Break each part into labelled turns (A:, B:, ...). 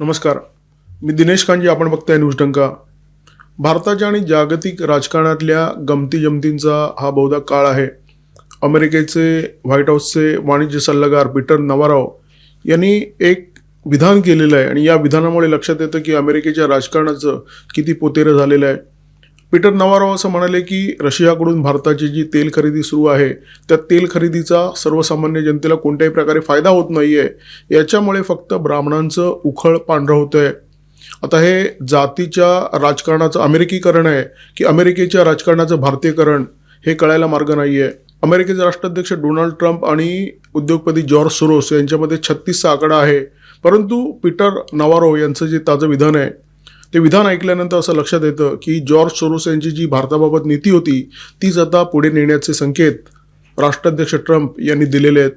A: नमस्कार. मी दिनेश कांजी आपण बघताय न्यूज टंका भारताच्या आणि जागतिक राजकारणातल्या गमती जमतींचा हा बहुधा काळ आहे. अमेरिकेचे व्हाईट हाऊसचे वाणिज्य सल्लागार पीटर नवाराव यांनी एक विधान केलेलं आहे. आणि या विधानामुळे लक्षात येतं की अमेरिकेच्या राजकारणाचं किती पोतेरं झालेलं आहे. पीटर नवारो असं म्हणाले की रशियाकडून भारताची जी तेल खरेदी सुरू आहे त्या तेल खरेदीचा सर्वसामान्य जनतेला कोणत्याही प्रकारे फायदा होत नाही आहे याच्यामुळे फक्त ब्राह्मणांचं उखळ पांढरं होतं आहे आता हे जातीच्या राजकारणाचं अमेरिकीकरण आहे की अमेरिकेच्या राजकारणाचं भारतीयकरण हे कळायला मार्ग नाही आहे अमेरिकेचे राष्ट्राध्यक्ष डोनाल्ड ट्रम्प आणि उद्योगपती जॉर्ज सुरोस यांच्यामध्ये छत्तीसचा आकडा आहे परंतु पीटर नवारो यांचं जे ताजं विधान आहे ते विधान ऐकल्यानंतर असं लक्षात येतं की जॉर्ज सोरोस यांची जी भारताबाबत नीती होती तीच आता पुढे नेण्याचे संकेत राष्ट्राध्यक्ष ट्रम्प यांनी दिलेले आहेत.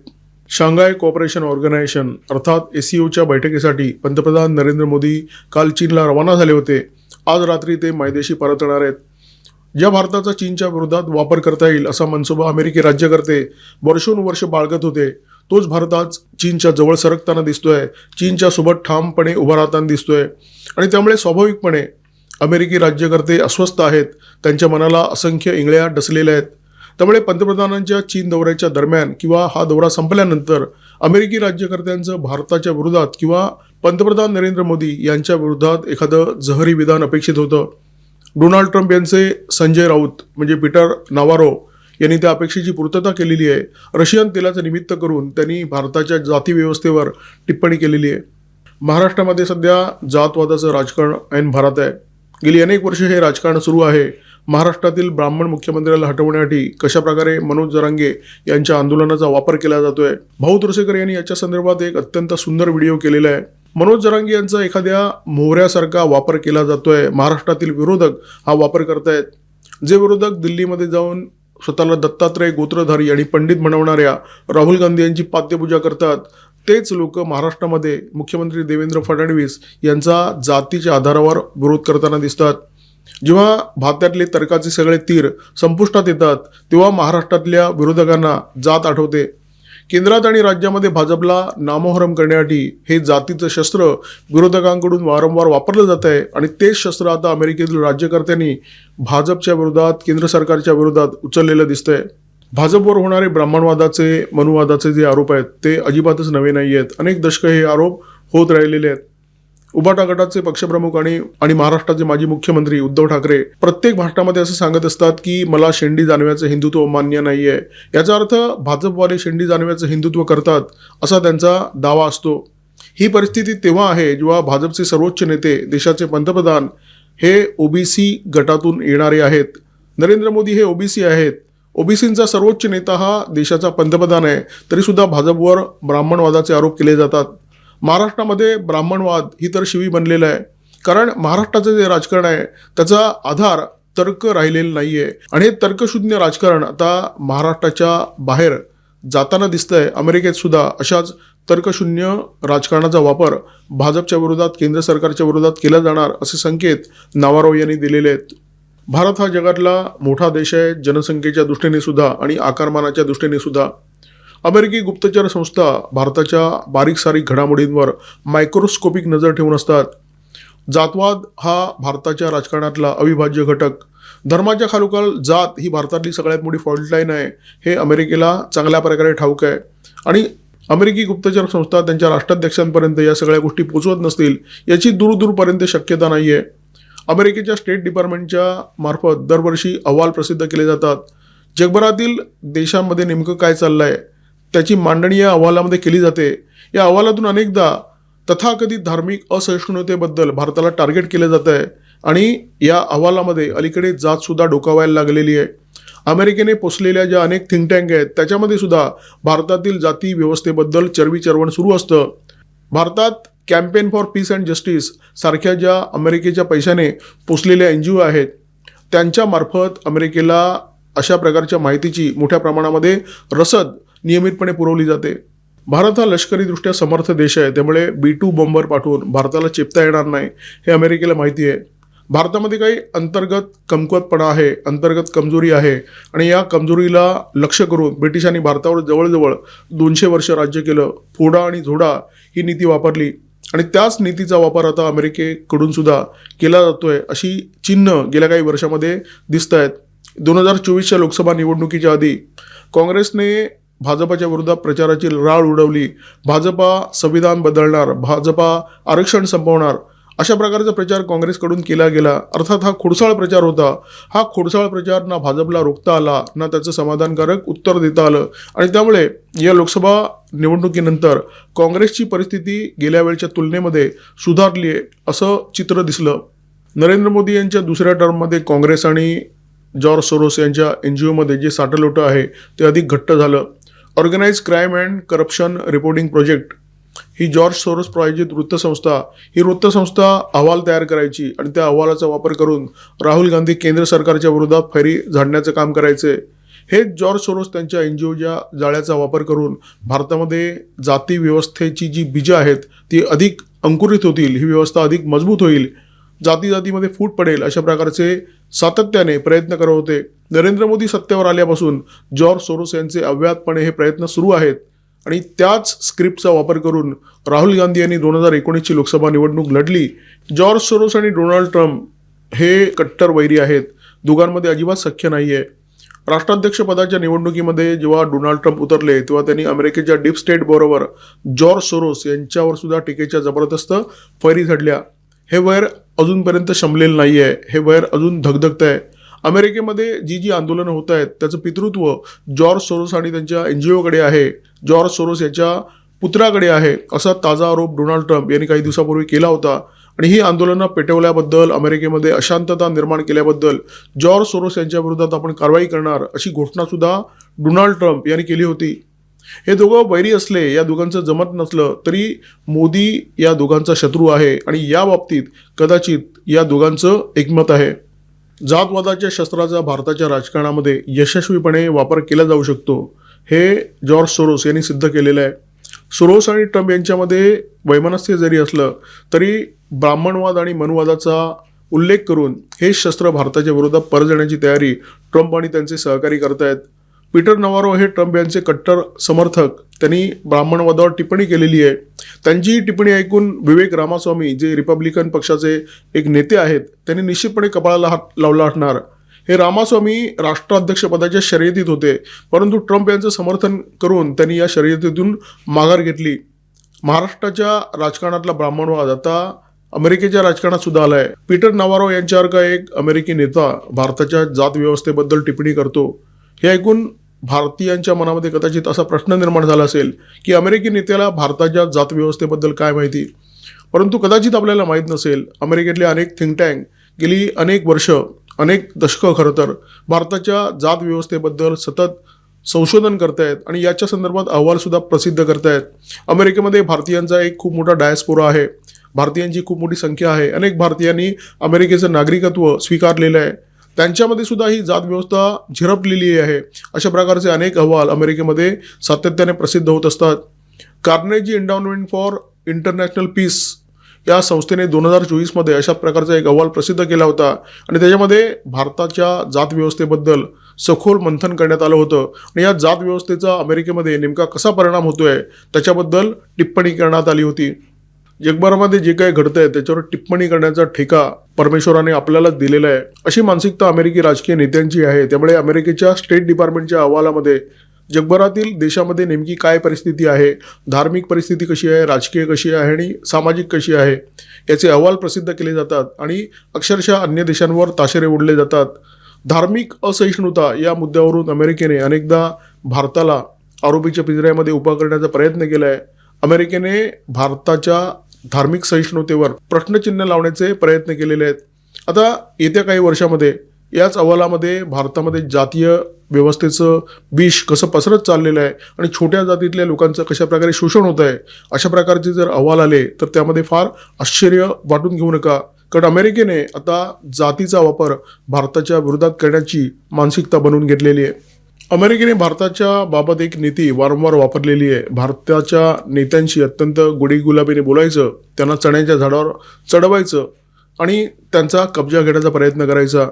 A: शांघाय कॉपरेशन ऑर्गनायझेशन अर्थात ए सी ओच्या बैठकीसाठी पंतप्रधान नरेंद्र मोदी काल चीनला रवाना झाले होते. आज रात्री ते मायदेशी परतणार आहेत. ज्या भारताचा चीनच्या विरोधात वापर करता येईल असा मनसुबा अमेरिकी राज्यकर्ते वर्षोनुवर्ष बाळगत होते. तोच भारत आज चीनच्या जवळ सरकताना दिसतोय. चीनच्या सोबत ठामपणे उभा राहताना दिसतोय. आणि त्यामुळे स्वाभाविकपणे अमेरिकी राज्यकर्ते अस्वस्थ आहेत. त्यांच्या मनाला असंख्य इंगळ्या डसलेल्या आहेत. त्यामुळे पंतप्रधानांच्या चीन दौऱ्याच्या दरम्यान किंवा हा दौरा संपल्यानंतर अमेरिकी राज्यकर्त्यांचं भारताच्या विरोधात किंवा पंतप्रधान नरेंद्र मोदी यांच्या विरोधात एखादं जहरी विधान अपेक्षित होतं. डोनाल्ड ट्रम्प यांचे संजय राऊत म्हणजे पीटर नावारो यांनी त्या अपेक्षेची पूर्तता केलेली आहे. रशियन तेलाचं निमित्त करून त्यांनी भारताच्या जातीव्यवस्थेवर टिप्पणी केलेली आहे. महाराष्ट्रामध्ये सध्या जातवादाचं राजकारण ऐन भारत आहे. गेली अनेक वर्षे हे राजकारण सुरू आहे. महाराष्ट्रातील ब्राह्मण मुख्यमंत्र्याला हटवण्यासाठी कशाप्रकारे मनोज जरांगे यांच्या आंदोलनाचा वापर केला जातोय? भाऊ तुरसेकर यांनी याच्या संदर्भात एक अत्यंत सुंदर व्हिडिओ केलेला आहे. मनोज जरांगे यांचा एखाद्या मोहऱ्यासारखा वापर केला जातोय. महाराष्ट्रातील विरोधक हा वापर करतायत. जे विरोधक दिल्लीमध्ये जाऊन स्वतःला दत्तात्रय गोत्रधारी आणि पंडित म्हणवणाऱ्या राहुल गांधी यांची पाद्यपूजा करतात. तेच लोक महाराष्ट्रामध्ये मुख्यमंत्री देवेंद्र फडणवीस यांचा जातीच्या आधारावर विरोध करताना दिसतात. जेव्हा भारतातले तर्काचे सगळे तीर संपुष्टात येतात तेव्हा महाराष्ट्रातल्या विरोधकांना जात आठवते. केंद्रात आणि राज्यामध्ये भाजपला नामोहरम करण्यासाठी हे जातीचं शस्त्र विरोधकांकडून वारंवार वापरलं जात आहे आणि तेच शस्त्र आता अमेरिकेतील राज्यकर्त्यांनी भाजपच्या विरोधात केंद्र सरकारच्या विरोधात उचललेलं दिसतंय. भाजपवर होणारे ब्राह्मणवादाचे मनुवादाचे जे आरोप आहेत ते अजिबातच नवे नाही आहेत अनेक दशकं हे आरोप होत राहिलेले आहेत. उबाटा गटाचे पक्षप्रमुख आणि आणि महाराष्ट्राचे माजी मुख्यमंत्री उद्धव ठाकरे प्रत्येक भाषणामध्ये असं सांगत असतात की मला शेंडी जाणव्याचं हिंदुत्व मान्य नाही आहे याचा अर्थ भाजपवाले शेंडी जाणव्याचं हिंदुत्व करतात असा त्यांचा दावा असतो. ही परिस्थिती तेव्हा आहे जेव्हा भाजपचे सर्वोच्च नेते देशाचे पंतप्रधान हे ओबीसी गटातून येणारे आहेत. नरेंद्र मोदी हे ओबीसी आहेत. ओबीसींचा सर्वोच्च नेता हा देशाचा पंतप्रधान आहे. तरीसुद्धा भाजपवर ब्राह्मणवादाचे आरोप केले जातात. महाराष्ट्रामध्ये ब्राह्मणवाद ही तर शिवी बनलेलं आहे. कारण महाराष्ट्राचं जे राजकारण आहे त्याचा आधार तर्क राहिलेला नाही आहे आणि हे तर्कशून्य राजकारण आता महाराष्ट्राच्या बाहेर जाताना दिसतंय अमेरिकेत सुद्धा अशाच तर्कशून्य राजकारणाचा वापर भाजपच्या विरोधात केंद्र सरकारच्या विरोधात केला जाणार असे संकेत नावारो यांनी दिलेले आहेत. भारत हा जगातला मोठा देश आहे जनसंख्येच्या दृष्टीने सुद्धा आणि आकारमानाच्या दृष्टीने सुद्धा अमेरिकी गुप्तचर संस्था भारताच्या बारीक सारीक घडामोडींवर मायक्रोस्कोपिक नजर ठेवून असतात. जातवाद हा भारताच्या राजकारणातला अविभाज्य घटक. धर्माच्या खालोखाल जात ही भारतातली सगळ्यात मोठी फॉल्टलाईन आहे हे अमेरिकेला चांगल्या प्रकारे ठाऊक आहे. आणि अमेरिकी गुप्तचर संस्था त्यांच्या राष्ट्राध्यक्षांपर्यंत या सगळ्या गोष्टी पोचवत नसतील याची दूरदूरपर्यंत शक्यता नाही आहे अमेरिकेच्या स्टेट डिपार्टमेंटच्या मार्फत दरवर्षी अहवाल प्रसिद्ध केले जातात. जगभरातील देशांमध्ये नेमकं काय चाललं आहे त्याची मांडणी या अहवालामध्ये केली जाते. या अहवालातून अनेकदा तथाकथित धार्मिक असहिष्णुतेबद्दल भारताला टार्गेट केलं जातं आहे आणि या अहवालामध्ये अलीकडे जातसुद्धा डोकावायला लागलेली आहे. अमेरिकेने पोचलेल्या ज्या अनेक थिंक टँक आहेत त्याच्यामध्ये सुद्धा भारतातील जाती व्यवस्थेबद्दल चरबी चरवण सुरू असतं. भारतात campaign for peace and justice सारख्या ज्या अमेरिकेच्या पैशाने पोचलेल्या एन जी ओ आहेत त्यांच्यामार्फत अमेरिकेला अशा प्रकारच्या माहितीची मोठ्या प्रमाणामध्ये रसद नियमितपणे पुरवली जाते. भारत हा लष्करीदृष्ट्या समर्थ देश आहे. त्यामुळे बी टू बॉम्बर पाठवून भारताला चेपता येणार नाही हे अमेरिकेला माहिती आहे. भारतामध्ये काही अंतर्गत कमकुवतपणा आहे अंतर्गत कमजोरी आहे आणि या कमजोरीला लक्ष करून ब्रिटिशांनी भारतावर जवळजवळ दोनशे वर्ष राज्य केलं. फोडा आणि झोडा ही नीती वापरली आणि त्याच नीतीचा वापर आता अमेरिकेकडून सुद्धा केला जातोय अशी चिन्ह गेल्या काही वर्षामध्ये दिसत आहेत दोन हजार चोवीसच्या लोकसभा निवडणुकीच्या आधी काँग्रेसने भाजपाच्या विरोधात प्रचाराची राळ उडवली. भाजपा संविधान बदलणार भाजपा आरक्षण संपवणार अशा प्रकारचा प्रचार काँग्रेसकडून केला गेला. अर्थात हा खोडसाळ प्रचार होता. हा खोडसाळ प्रचार ना भाजपला रोखता आला ना त्याचं समाधानकारक उत्तर देता आलं. आणि त्यामुळे या लोकसभा निवडणुकीनंतर काँग्रेसची परिस्थिती गेल्या वेळच्या तुलनेमध्ये सुधारली आहे असं चित्र दिसलं. नरेंद्र मोदी यांच्या दुसऱ्या टर्ममध्ये काँग्रेस आणि जॉर्ज सोरोस यांच्या एन जी ओमध्ये जे साठलोटं आहे ते अधिक घट्ट झालं. Organise crime and corruption reporting project he George Soros प्रायोजित वृत्तसंस्था ही वृत्तसंस्था अहवाल तयार करायची आणि त्या अहवालाचा वापर करून राहुल गांधी केंद्र सरकारच्या विरोधात फैरी झाडण्याचं काम करायचे. हे जॉर्ज सोरोस त्यांच्या एन जी ओच्या जाळ्याचा वापर करून भारतामध्ये जाती व्यवस्थेची जी बीजं आहेत ती अधिक अंकुरित होतील ही व्यवस्था अधिक मजबूत होईल. जाती जातीमध्ये फूट पडेल अशा प्रकारचे सातत्याने प्रयत्न करत होते. नरेंद्र मोदी सत्तेवर आल्यापासून जॉर्ज सोरोस यांचे अव्याहतपणे हे प्रयत्न सुरू आहेत आणि त्याच स्क्रिप्टचा वापर करून राहुल गांधी यांनी दोन हजार एकोणीसची लोकसभा निवडणूक लढली. जॉर्ज सोरोस आणि डोनाल्ड ट्रम्प हे कट्टर वैरी आहेत. दोघांमध्ये अजिबात सख्य नाही आहे राष्ट्राध्यक्षपदाच्या निवडणुकीमध्ये जेव्हा डोनाल्ड ट्रम्प उतरले तेव्हा त्यांनी अमेरिकेच्या डीप स्टेट बरोबर जॉर्ज सोरोस यांच्यावर सुद्धा टीकेच्या जबरदस्त फैरी झडल्या. हे वैर अजूनपर्यंत शमलेलं नाही आहे हे वैर अजून धगधगत आहे अमेरिकेमध्ये जी जी आंदोलनं होत आहेत त्याचं पितृत्व जॉर्ज सोरोस आणि त्यांच्या एन जी ओकडे आहे. जॉर्ज सोरोस याच्या पुत्राकडे आहे. असा ताजा आरोप डोनाल्ड ट्रम्प यांनी काही दिवसापूर्वी केला होता. आणि ही आंदोलनं पेटवल्याबद्दल अमेरिकेमध्ये अशांतता निर्माण केल्याबद्दल जॉर्ज सोरोस यांच्या विरोधात आपण कारवाई करणार अशी घोषणासुद्धा डोनाल्ड ट्रम्प यांनी केली होती. हे दोघं वैरी असले या दोघांचं जमत नसलं तरी मोदी या दोघांचा शत्रू आहे. आणि या बाबतीत कदाचित या दोघांचं एकमत आहे. जातवादाच्या शस्त्राचा भारताच्या राजकारणामध्ये यशस्वीपणे वापर केला जाऊ शकतो हे जॉर्ज सोरोस यांनी सिद्ध केलेलं आहे. सोरोस आणि ट्रम्प यांच्यामध्ये वैमनस्य जरी असलं तरी ब्राह्मणवाद आणि मनुवादाचा उल्लेख करून हे शस्त्र भारताच्या विरोधात परत जाण्याची तयारी ट्रम्प आणि त्यांचे सहकारी करतायत. पीटर नवारो हे ट्रम्प यांचे कट्टर समर्थक. त्यांनी ब्राह्मणवादावर टिप्पणी केलेली आहे. त्यांची ही टिप्पणी ऐकून विवेक रामास्वामी जे रिपब्लिकन पक्षाचे एक नेते आहेत त्यांनी निश्चितपणे कपाळाला हात लावला असणार. हे रामास्वामी राष्ट्राध्यक्षपदाच्या शर्यतीत होते परंतु ट्रम्प यांचं समर्थन करून त्यांनी या शर्यतीतून माघार घेतली. महाराष्ट्राच्या राजकारणातला ब्राह्मणवाद आता अमेरिकेच्या राजकारणात सुद्धा आलाय. पीटर नवारो यांच्यासारखा एक अमेरिकी नेता भारताच्या जात व्यवस्थेबद्दल टिप्पणी करतो. हे ऐकून भारतीयांच्या मनामध्ये कदाचित असा प्रश्न निर्माण झाला असेल की अमेरिकी नेत्याला भारताच्या जात व्यवस्थेबद्दल काय माहिती? परंतु कदाचित आपल्याला माहीत नसेल अमेरिकेतले अनेक थिंक टँक गेली अनेक वर्ष अनेक दशकं खरं तर भारताच्या जात व्यवस्थेबद्दल सतत संशोधन करतायत आणि याच्या संदर्भात अहवालसुद्धा प्रसिद्ध करतायत. अमेरिकेमध्ये भारतीयांचा एक खूप मोठा डायस्पोरा आहे. भारतीयांची खूप मोठी संख्या आहे. अनेक भारतीयांनी अमेरिकेचं नागरिकत्व स्वीकारलेलं आहे. त्यांच्यामध्ये सुद्धा ही जात व्यवस्था झिरपलेली आहे. अशा प्रकारचे अनेक अहवाल अमेरिकेमध्ये सातत्याने प्रसिद्ध होत असतात. Carnegie endowment for international peace या संस्थेने दोन हजार चोवीसमध्ये अशा प्रकारचा एक अहवाल प्रसिद्ध केला होता. आणि त्याच्यामध्ये भारताच्या जात व्यवस्थेबद्दल सखोल मंथन करण्यात आलं होतं. आणि या जात व्यवस्थेचा अमेरिकेमध्ये नेमका कसा परिणाम होतोय त्याच्याबद्दल टिप्पणी करण्यात आली होती. जगभरामध्ये जे काही घडतंय त्याच्यावर टिप्पणी करण्याचा ठेका परमेश्वराने आपल्याला दिलेला आहे. अशी मानसिकता अमेरिकी राजकीय नेत्यांची आहे. त्यामुळे अमेरिकेच्या स्टेट डिपार्टमेंटच्या अहवालामध्ये जगभरातील देशामध्ये नेमकी काय परिस्थिती आहे धार्मिक परिस्थिती कशी आहे राजकीय कशी आहे आणि सामाजिक कशी आहे याचे अहवाल प्रसिद्ध केले जातात आणि अक्षरशः अन्य देशांवर ताशेरे ओढले जातात. धार्मिक असहिष्णुता या मुद्द्यावरून अमेरिकेने अनेकदा भारताला आरोपीच्या पिंजऱ्यामध्ये उभा करण्याचा प्रयत्न केला आहे अमेरिकेने भारताच्या धार्मिक सहिष्णुतेवर प्रश्नचिन्ह लावण्याचे प्रयत्न केलेले आहेत. आता येत्या काही वर्षामध्ये याच अहवालामध्ये भारतामध्ये जातीय व्यवस्थेचं विष कसं पसरत चाललेलं आहे आणि छोट्या जातीतल्या लोकांचं कशा प्रकारे शोषण होत आहे अशा प्रकारचे जर अहवाल आले तर त्यामध्ये फार आश्चर्य वाटून घेऊ नका. कारण अमेरिकेने आता जातीचा वापर भारताच्या विरोधात करण्याची मानसिकता बनवून घेतलेली आहे. अमेरिकेने भारताच्या बाबत एक नीती वारंवार वापरलेली आहे. भारताच्या नेत्यांशी अत्यंत गुढीगुलाबीने बोलायचं त्यांना चण्याच्या झाडावर चढवायचं आणि त्यांचा कब्जा घेण्याचा प्रयत्न करायचा.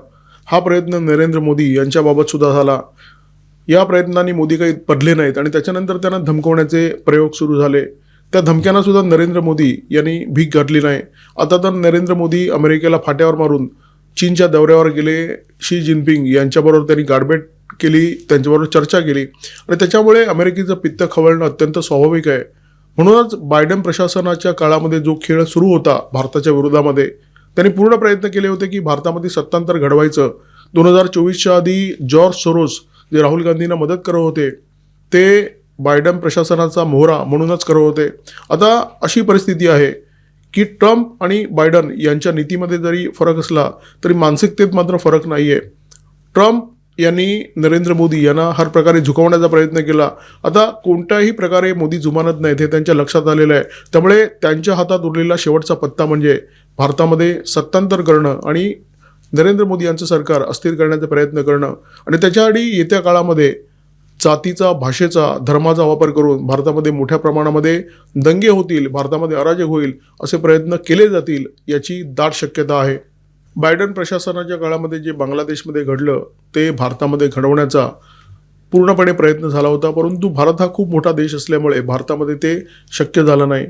A: हा प्रयत्न नरेंद्र मोदी यांच्याबाबत सुद्धा झाला. या प्रयत्नांनी मोदी काही पडले नाहीत आणि त्याच्यानंतर त्यांना धमकवण्याचे प्रयोग सुरू झाले. त्या धमक्यांना सुद्धा नरेंद्र मोदी यांनी भीक घातली नाही. आता तर नरेंद्र मोदी अमेरिकेला फाट्यावर मारून चीनच्या दौऱ्यावर गेले. शी जिनपिंग यांच्याबरोबर त्यांनी गाडबेट केली त्यांच्याबरोबर चर्चा केली. आणि त्याच्यामुळे अमेरिकेचं पित्त खवळणं अत्यंत स्वाभाविक आहे. म्हणूनच बायडन प्रशासनाच्या काळामध्ये जो खेळ सुरू होता भारताच्या विरोधामध्ये त्यांनी पूर्ण प्रयत्न केले होते की भारतामध्ये सत्तांतर घडवायचं. दोन हजार चोवीसच्या आधी जॉर्ज सोरोस जे राहुल गांधींना मदत करत होते ते बायडन प्रशासनाचा मोहरा म्हणूनच करत होते. आता अशी परिस्थिती आहे की ट्रम्प आणि बायडन यांच्या नीतीमध्ये जरी फरक असला तरी मानसिकतेत मात्र फरक नाही आहे ट्रम्प यांनी नरेंद्र मोदी यांना हर प्रकारे झुकवण्याचा प्रयत्न केला. आता कोणत्याही प्रकारे मोदी जुमानत नाहीत हे त्यांच्या लक्षात आलेलं आहे. त्यामुळे त्यांच्या हातात उरलेला शेवटचा पत्ता म्हणजे भारतामध्ये सत्तांतर करणं आणि नरेंद्र मोदी यांचं सरकार अस्थिर करण्याचा प्रयत्न करणं. आणि त्याच्याआधी येत्या काळामध्ये जातीचा भाषेचा धर्माचा वापर करून भारतामध्ये मोठ्या प्रमाणामध्ये दंगे होतील भारतामध्ये अराजक होईल असे प्रयत्न केले जातील याची दाट शक्यता आहे. बायडन प्रशासनाच्या काळामध्ये जे बांगलादेशमध्ये घडलं ते भारतामध्ये घडवण्याचा पूर्णपणे प्रयत्न झाला होता परंतु भारत हा खूप मोठा देश असल्यामुळे भारतामध्ये ते शक्य झालं नाही.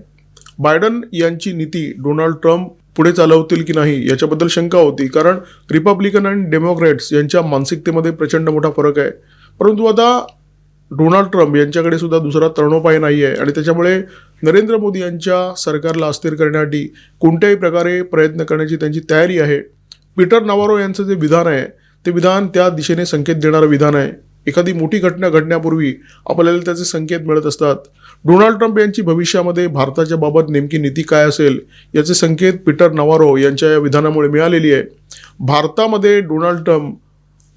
A: बायडन यांची नीती डोनाल्ड ट्रम्प पुढे चालवतील की नाही याच्याबद्दल शंका होती कारण रिपब्लिकन आणि डेमोक्रॅट्स यांच्या मानसिकतेमध्ये प्रचंड मोठा फरक आहे. परंतु आता डोनाल्ड ट्रम्प यांच्याकडे सुद्धा दुसरा तरणोपाय नाही आहे आणि त्याच्यामुळे नरेंद्र मोदी यांच्या सरकारला अस्थिर करण्यासाठी कोणत्याही प्रकारे प्रयत्न करण्याची त्यांची तयारी आहे. पीटर नवारो यांचं जे विधान आहे ते विधान त्या दिशेने संकेत देणारं विधान आहे. एखादी मोठी घटना घडण्यापूर्वी आपल्याला त्याचे संकेत मिळत असतात. डोनाल्ड ट्रम्प यांची भविष्यामध्ये भारताच्या बाबत नेमकी नीती काय असेल याचे संकेत पीटर नवारो यांच्या या विधानामुळे मिळालेली आहे. भारतामध्ये डोनाल्ड ट्रम्प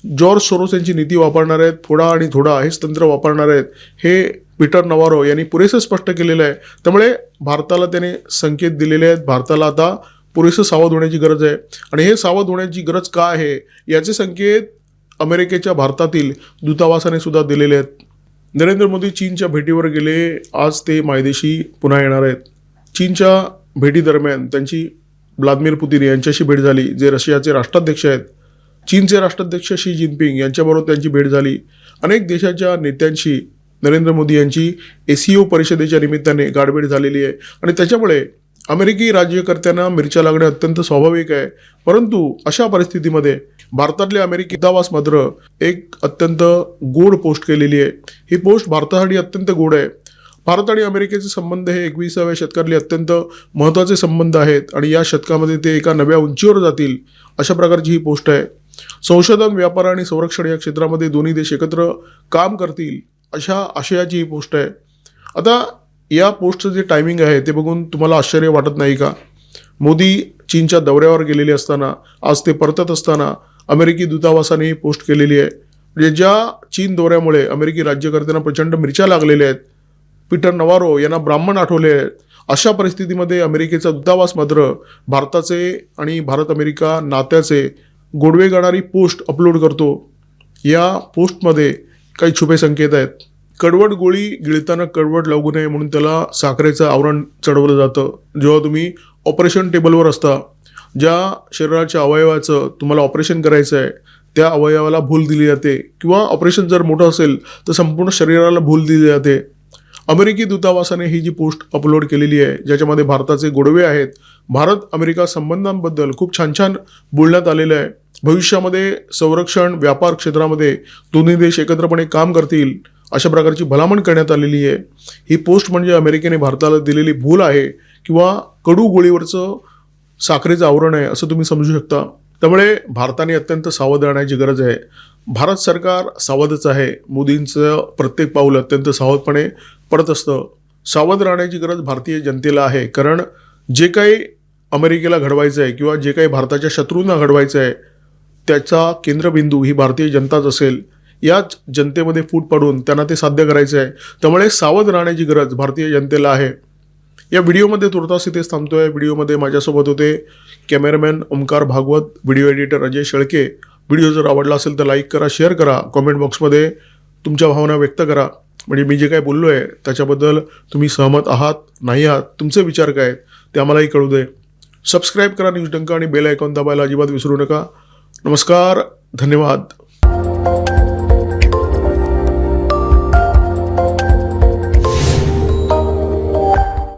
A: जॉर्ज सोरोस यांची नीती वापरणार आहेत थोडा आणि थोडा हेच तंत्र वापरणार आहेत हे पीटर नवारो यांनी पुरेसं स्पष्ट केलेलं आहे. त्यामुळे भारताला त्याने संकेत दिलेले आहेत. भारताला आता पुरेसं सावध होण्याची गरज आहे. आणि हे सावध होण्याची गरज का आहे? याचे संकेत अमेरिकेच्या भारतातील दूतावासाने सुद्धा दिलेले आहेत. नरेंद्र मोदी चीनच्या भेटीवर गेले. आज ते मायदेशी पुन्हा येणार आहेत. चीनच्या भेटीदरम्यान त्यांची व्लादिमीर पुतीन यांच्याशी भेट झाली जे रशियाचे राष्ट्राध्यक्ष आहेत. चीनचे राष्ट्राध्यक्ष शी जिनपिंग यांच्याबरोबर त्यांची भेट झाली. अनेक देशाच्या नेत्यांशी नरेंद्र मोदी यांची एसीओ परिषदेच्या निमित्ताने गाडबीड झालेली आहे. आणि त्याच्यामुळे अमेरिकी राज्यकर्त्यांना मिरच्या लागणे अत्यंत स्वाभाविक आहे. परंतु अशा परिस्थितीमध्ये भारतातले अमेरिकी दूतावास मात्र एक अत्यंत गोड पोस्ट केलेली आहे. ही पोस्ट भारतासाठी अत्यंत गोड आहे. भारत आणि अमेरिकेचे संबंध हे एकविसाव्या शतकातले अत्यंत महत्त्वाचे संबंध आहेत आणि या शतकामध्ये ते एका नव्या उंचीवर जातील अशा प्रकारची ही पोस्ट आहे. संशोधन व्यापार आणि संरक्षण या क्षेत्रामध्ये दोन्ही देश एकत्र काम करतील. अशा आशयाची ही पोस्ट आहे. आता या पोस्टचं जे टायमिंग आहे ते बघून तुम्हाला आश्चर्य वाटत नाही का? मोदी चीनच्या दौऱ्यावर गेलेले असताना आज ते परतत असताना अमेरिकी दूतावासाने ही पोस्ट केलेली आहे. म्हणजे ज्या चीन दौऱ्यामुळे अमेरिकी राज्यकर्त्यांना प्रचंड मिरच्या लागलेल्या आहेत पीटर नवारो यांना ब्राह्मण आठवले आहेत अशा परिस्थितीमध्ये अमेरिकेचा दूतावास मात्र भारताचे आणि भारत अमेरिका नात्याचे गोडवे गाणारी पोस्ट अपलोड करतो. या पोस्टमध्ये काही छुपे संकेत आहेत. कडवट गोळी गिळताना कडवट लागू नये म्हणून त्याला साखरेचं आवरण चढवलं जातं. जेव्हा तुम्ही ऑपरेशन टेबलवर असता ज्या शरीराच्या अवयवाचं तुम्हाला ऑपरेशन करायचं आहे त्या अवयवाला भूल दिली जाते. किंवा ऑपरेशन जर मोठं असेल तर संपूर्ण शरीराला भूल दिली जाते. अमेरिकी दूतावासाने ही जी पोस्ट अपलोड केलेली आहे ज्याच्यामध्ये भारताचे गोडवे आहेत भारत अमेरिका संबंधांबद्दल खूप छान छान बोलण्यात आलेलं आहे. भविष्यामध्ये संरक्षण व्यापार क्षेत्रामध्ये दोन्ही देश एकत्रपणे काम करतील अशा प्रकारची भलामण करण्यात आलेली आहे. ही पोस्ट म्हणजे अमेरिकेने भारताला दिलेली भूल आहे किंवा कडू गोळीवरचं साखरेचं आवरण आहे असं तुम्ही समजू शकता. त्यामुळे भारताने अत्यंत सावध राहण्याची गरज आहे. भारत सरकार सावधच आहे. मोदींचं प्रत्येक पाऊल अत्यंत सावधपणे पडत असतं. सावध राहण्याची गरज भारतीय जनतेला आहे. कारण जे काही अमेरिकेला घडवायचं आहे किंवा जे काही भारताच्या शत्रूंना घडवायचं आहे त्याचा केंद्रबिंदू ही भारतीय जनताच असेल. याच जनतेमध्ये फूट पडून त्यांना ते साध्य करायचं आहे. त्यामुळे सावध राहण्याची गरज भारतीय जनतेला आहे. या व्हिडिओमध्ये तुर्तास इथेच थांबतोय. व्हिडिओमध्ये माझ्यासोबत होते cameraman Omkar Bhagwat video editor Ajay Shelke. Video जर आवडला असेल तर लाईक करा शेअर करा. कॉमेंट बॉक्समध्ये तुमच्या भावना व्यक्त करा. म्हणजे मी जे काय बोललो आहे त्याच्याबद्दल तुम्ही सहमत आहात नाही आहात तुमचे विचार काय आहेत ते आम्हालाही कळू दे. सबस्क्राईब करा न्यूज डंका आणि बेल आयकॉन दाबायला अजिबात विसरू नका. नमस्कार धन्यवाद.